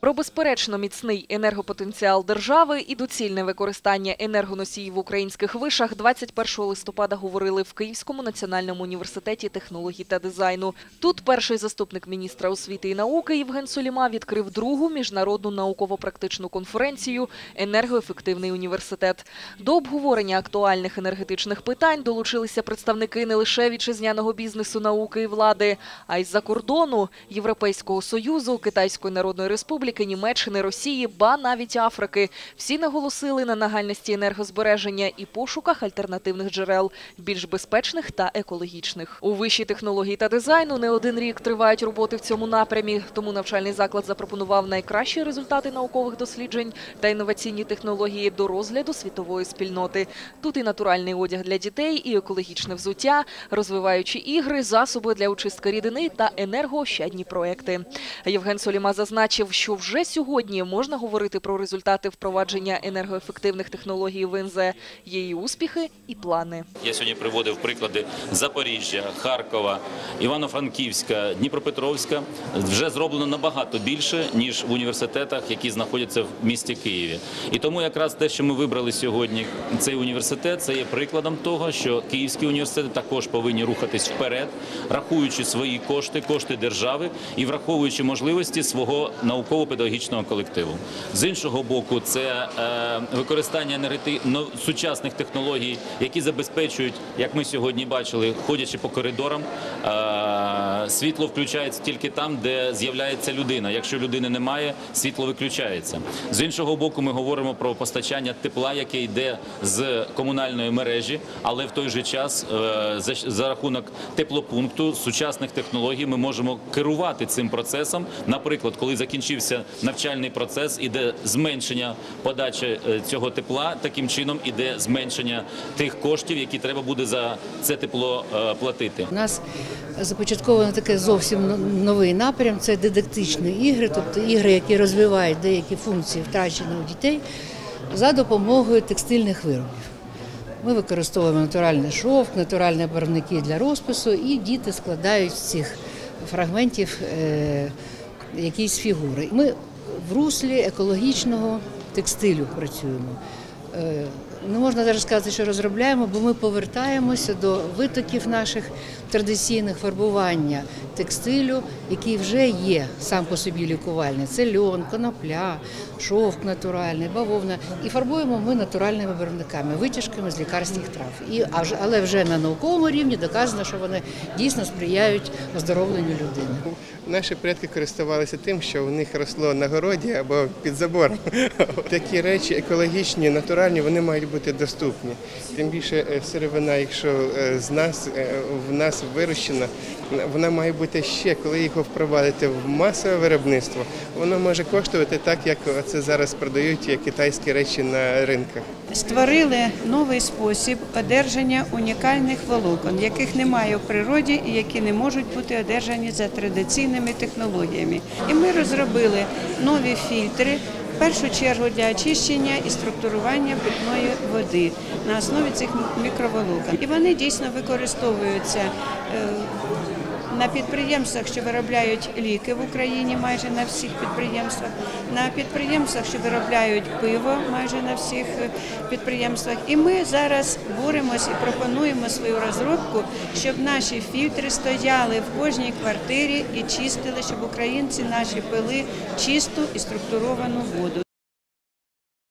Про безперечно міцний енергопотенціал держави і доцільне використання енергоносіїв в українських вишах 21 листопада говорили в Київському національному університеті технологій та дизайну. Тут перший заступник міністра освіти і науки Євген Суліма відкрив другу міжнародну науково-практичну конференцію Енергоефективний університет. До обговорення актуальних енергетичних питань долучилися представники не лише вітчизняного бізнесу, науки і влади, а й з-за кордону Європейського союзу, Китайської Народної Республіки, Німеччини, Росії, ба навіть Африки. Всі наголосили на нагальності енергозбереження і пошуках альтернативних джерел, більш безпечних та екологічних. У вищій технології та дизайну не один рік тривають роботи в цьому напрямі. Тому навчальний заклад запропонував найкращі результати наукових досліджень та інноваційні технології до розгляду світової спільноти. Тут і натуральний одяг для дітей, і екологічне взуття, розвиваючі ігри, засоби для очистки рідини та енергоощадні проекти. Євген Соліма зазначив, що вже сьогодні можна говорити про результати впровадження енергоефективних технологій в НЗ, і успіхи, і плани. Я сьогодні приводив приклади Запоріжжя, Харкова, Івано-Франківська, Дніпропетровська. Вже зроблено набагато більше ніж в університетах, які знаходяться в місті Києві. І тому якраз те, що ми вибрали сьогодні, цей університет, це є прикладом того, що київські університети також повинні рухатись вперед, рахуючи свої кошти, кошти держави і враховуючи можливості свого науково-педагогічного колективу. З іншого боку, це е, використання енергети... сучасних технологій, які забезпечують, як ми сьогодні бачили, ходячи по коридорам, е, світло включається тільки там, де з'являється людина. Якщо людини немає, світло виключається. З іншого боку, ми говоримо про постачання тепла, яке йде з комунальної мережі, але в той же час е, за рахунок теплопункту сучасних технологій ми можемо керувати цим процесом. Наприклад, коли закінчився навчальний процес, іде зменшення подачі е, цього тепла, таким чином іде зменшення тих коштів, які треба буде за це тепло е, платити. У нас започатковано таке зовсім новий напрям це дидактичні ігри, тобто ігри, які розвивають деякі функції, втрачені у дітей, за допомогою текстильних виробів. Ми використовуємо натуральний шовк, натуральні барвники для розпису, і діти складають з цих фрагментів е, якісь фігури. Ми в руслі екологічного текстилю працюємо. Не можна навіть сказати, що розробляємо, бо ми повертаємося до витоків наших традиційних фарбування текстилю, який вже є сам по собі лікувальний. Це льон, конопля, шовк натуральний, бавовна. І фарбуємо ми натуральними барвниками, витяжками з лікарських трав. І, але вже на науковому рівні доказано, що вони дійсно сприяють оздоровленню людини. Наші предки користувалися тим, що в них росло на городі або під забором. Такі речі екологічні, натуральні, вони мають бути доступні. Тим більше е, сировина, якщо е, з нас е, в нас вирощена, вона має бути ще, коли його впровадити в масове виробництво, воно може коштувати так, як це зараз продають китайські речі на ринках. Створили новий спосіб одержання унікальних волокон, яких немає в природі і які не можуть бути одержані за традиційними технологіями. І ми розробили нові фільтри. Першу чергу для очищення і структурування питної води на основі цих мікроволокон. І вони дійсно використовуються е, на підприємствах, що виробляють ліки в Україні, майже на всіх підприємствах, на підприємствах, що виробляють пиво, майже на всіх е, підприємствах. І ми зараз боремось і пропонуємо свою розробку, щоб наші фільтри стояли в кожній квартирі і чистили, щоб українці наші пили чисту і структуровану воду.